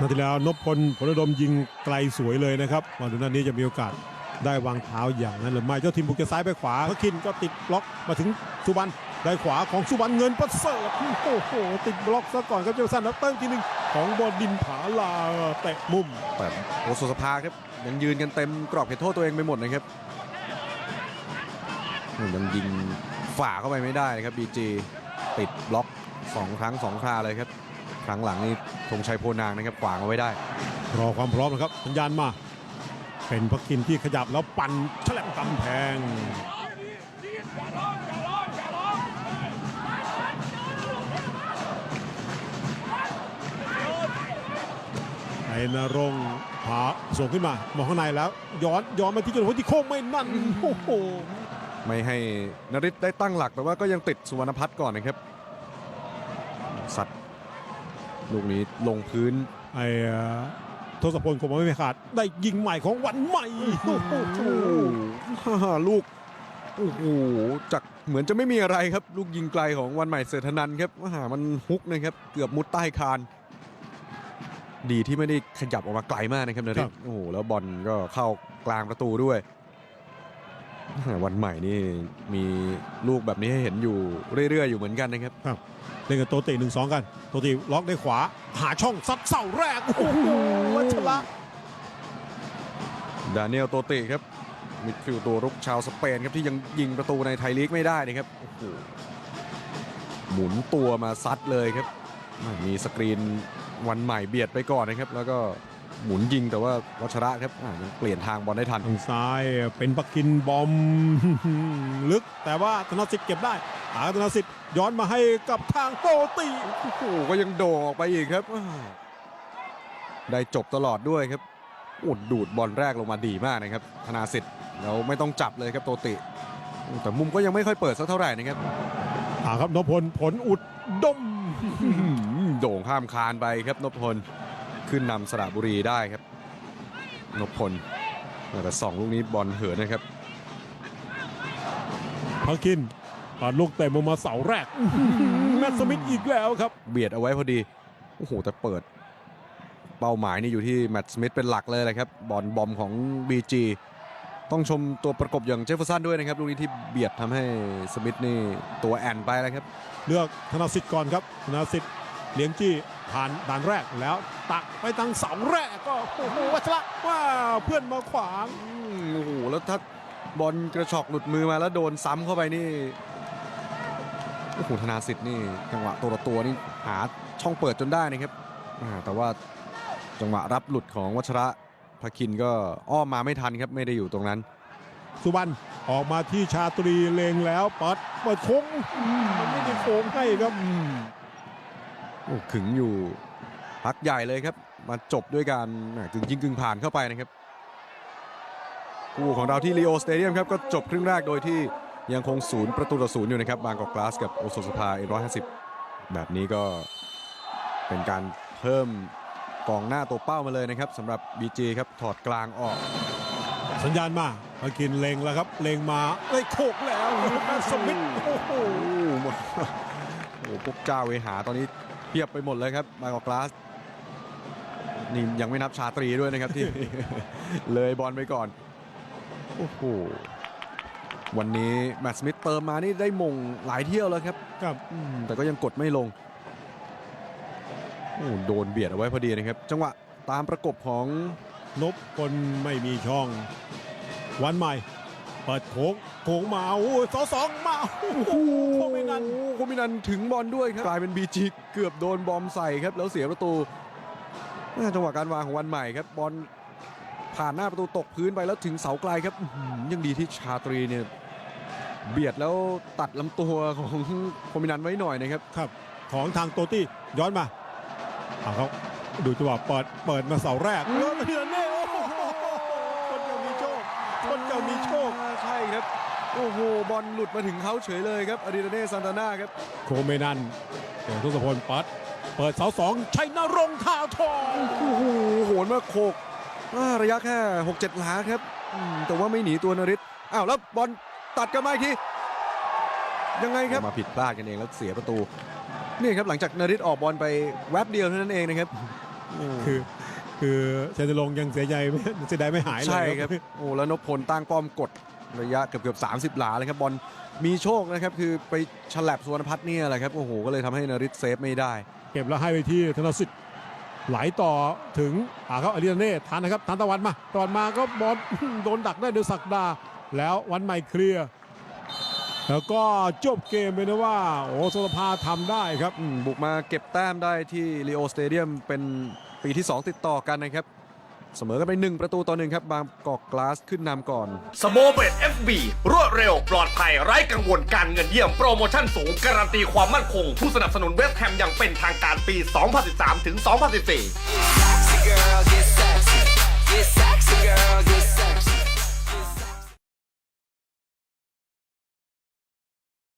นาทีแล้วนพพลผลดมยิงไกลสวยเลยนะครับมาดูนัดนี้จะมีโอกาสได้วางเท้าอย่างนั้นหรือไม่เจ้าทีมบุกจะซ้ายไปขวาพระคินก็ติดบล็อกมาถึงสุบันได้ขวาของสุบันเงินประเสริฐโอ้โหติดบล็อกซะก่อนครับเจ้าสันแล้วเติ้งทีหนึ่งของบอลดินผาลาเตะมุมแต่โอสุสภาครับยังยืนกันเต็มกรอบเขตโทษตัวเองไปหมดนะครับยังยิงฝ่าเข้าไปไม่ได้นะครับบีจีติดบล็อกสองครั้งสองคราเลยครับ ครั้งหลังนี่ธงชัยโพนางนะครับขวางเอาไว้ได้ รอความพร้อมนะครับสัญญาณมา เป็นพักกินที่ขยับแล้วปั่นแฉลบกำแพงไอ้นรงค์ผาส่งขึ้นมามองข้างในแล้ว ย้อนย้อนมาที่จุดหัวที่โค้งไม่นั่นโอ้โหไม่ให้นริศได้ตั้งหลักแต่ว่าก็ยังติดสุวรรณพัฒน์ก่อนนะครับสัตว์ ลูกนี้ลงพื้นไอ้เอ่อทศพลคงไม่ขาด ได้ยิงใหม่ของวันใหม่โอ้โหฮ่าลูกโอ้โหจากเหมือนจะไม่มีอะไรครับ ลูกยิงไกลของวันใหม่เสรษฐนันท์ครับว่ามันฮุกนะครับ เกือบมุดใต้คาน ดีที่ไม่ได้ขยับออกมาไกลมากนะครับนริศโอ้โหแล้วบอลก็เข้ากลางประตูด้วยอ่า วันใหม่นี่มีลูกแบบนี้ให้เห็นอยู่เรื่อยๆอยู่เหมือนกันนะครับเล่นกับโตติหนึ่งสองกัน โตติล็อกได้ขวา หาช่องซัดเสาแรก โอ้โหวัชระดานิเอลโตติครับมิดฟิลด์ตัวรุกชาวสเปนครับที่ยังยิงประตูในไทยลีกไม่ได้นะครับโอ้โหหมุนตัวมาซัดเลยครับไม่มีสกรีนวันใหม่เบียดไปก่อนนะครับ แล้วก็ หมุนยิงแต่ว่าวัชระครับอ่ายังเปลี่ยนทางบอลได้ทัน ทางซ้ายเป็นปักกินบอม ลึกแต่ว่าธนสิทธิ์เก็บได้หาธนสิทธิ์ย้อนมาให้กับทางโตติโอ้โหก็ยังโด่งออกไปอีกครับอ้าวได้จบตลอดด้วยครับอุดดูดบอลแรกลงมาดีมากนะครับ ธนาสิทธิ์แล้วไม่ต้องจับเลยครับโตติแต่มุมก็ยังไม่ค่อยเปิดสักเท่าไหร่นะครับหาครับนพพลผลอุดดมอื้อหือโด่งข้ามคานไปครับนพพล ขึ้นนำสระบุรีได้ครับนพพลแต่สองลูกนี้บอลเหินนะครับพักกินปาดลูกเตะมุมมาเสาแรกอื้อหือแมตต์สมิธอีกแล้วครับ เบียดเอาไว้พอดีโอ้โหแต่เปิด เป้าหมายนี่อยู่ที่แมตต์สมิธเป็นหลักเลยเลยครับบอลบอมของ BG ต้องชมตัวประกบอย่างเจฟเฟอร์สันด้วยนะครับลูกนี้ที่เบียดทำให้สมิธนี่ตัวแอนไปแล้วครับ เลือกธนสิทธิ์ก่อนครับธนสิทธิ์ เลี้ยงจี้ผ่านด่านแรกแล้วตักไปทางเสาแรกก็โอ้โหวัชระว้าวเพื่อนมาขวางอืมโอ้โหแล้วถ้าบอลกระชอกหลุดมือมาแล้วโดนซ้ำเข้าไปนี่โอ้โหธนาสิทธิ์นี่จังหวะตัวต่อตัวนี่หาช่องเปิดจนได้นะครับอ่าแต่ว่าจังหวะรับหลุดของวัชระภคินก็อ้อมมาไม่ทันครับไม่ได้อยู่ตรงนั้น สุบันออกมาที่ชาตรีเลงแล้วเปิดเปิดโค้งอืมมันไม่ได้โค้งให้ครับ โอ้ขึงอยู่พักใหญ่เลยครับ มาจบด้วยการแหม่กึ่งยิงกึ่งผ่านเข้าไปนะครับคู่ของเราที่ลีโอสเตเดียมครับก็จบครึ่งแรกโดยที่ยังคงศูนย์ประตูต่อศูนย์อยู่นะครับบางกอกกลาสกับโอโซสภาเอร้อยห้าสิบแบบนี้ก็เป็นการเพิ่มกองหน้าตัวเป้ามาเลยนะครับสำหรับ BG ครับถอดกลางออก สัญญาณมาพากินเลงแล้วครับเลงมาได้โคกแล้วแมตต์สมิธโอ้โหโอ้โหโอ้โหพวกเจ้าเวหาตอนนี้ เพียบไปหมดเลยครับบางกอกกลาสนี่ยังไม่นับชาตรีด้วยนะครับที่ เลยบอลไปก่อน โอ้โห วันนี้แมตต์สมิธเติมมานี่ได้มงหลายเที่ยวแล้วครับครับอืมแต่ก็ยังกดไม่ลง โอ้โหโดนเบียดเอาไว้พอดีนะครับ จังหวะตามประกบของนบคนไม่มีช่อง วันใหม่ เปิดโค้งโค้งมาโอ้ยสองสองมาโอ้โหโคไม่นันโอ้โหโคมินันถึงบอลด้วยครับกลายเป็นบีจีเกือบโดนบอมใส่ครับแล้วเสียประตูอ่าจังหวะการวางของวันใหม่ครับบอลผ่านหน้าประตูตกพื้นไปแล้วถึงเสาไกลครับอื้อหือยังดีที่ชาตรีเนี่ยเบียดแล้วตัดลำตัวของโคมินันไว้หน่อยนะครับครับของทางโตตี้ย้อนมาเอาเขาดูจังหวะเปิดเปิดมาเสาแรกแล้วเฮียเน่โอ้โหคนเดียวมีโช คคนเดียวมีโชค ใช่ครับ โอ้โห บอลหลุดมาถึงเขาเฉยเลยครับอาริเดเนซันตาน่าครับ โคเมนันเดี๋ยวทุสพลปัด เปิดเสาสองชัยนรงค์ท่าทอง โอ้โหโหนมาโขกอ่าระยะแค่ 6-7 หลาครับอืมแต่ว่าไม่หนีตัวนริศอ้าวแล้วบอลตัดกลันมาอีกทียังไงครับ มาผิดพลาดกันเองแล้วเสียประตู นี่ครับหลังจากนริศออกบอลไปแวบเดียวเท่านั้นเองนะครับ คือ คือชัยนรงค์ยังเสียใจไม่เสียดายไม่หายเลยใช่ครับโอ้แล้วนพพลตั้งป้อมกดระยะเกือบเกือบ30หลาเลยครับบอลมีโชคนะครับคือไปฉลับสุวรรณพัฒน์เนี่ยแหละครับโอ้โหก็เลยทำให้นริศเซฟไม่ได้ เก็บแล้วให้ไปที่ธนสิทธิ์ไหลต่อถึงอ่าครับอาริเน่ทันนะครับทันตะวันมาตะวันมาก็บอลโดนดักได้โดยศักดา แล้ววันใหม่เคลียร์แล้วก็จบเกมไปนะว่าโอ้โสรภาทำได้ครับอืมบุกมาเก็บแต้มได้ที่ลีโอสเตเดียมเป็น ปีที่ 2 ติดต่อกันนะครับ เสมอกันไป 1 ประตูต่อหนึ่งครับ บางกอกกลาสขึ้นนำก่อน สโมเบต FB รวดเร็ว ปลอดภัยไร้กังวลการเงินเยี่ยมโปรโมชั่นสูง การันตีความมั่นคง ผู้สนับสนุนเวสต์แฮมอย่างเป็นทางการปี 2013 ถึง 2014 Sexy girl, get sexy. Get sexy, girl, get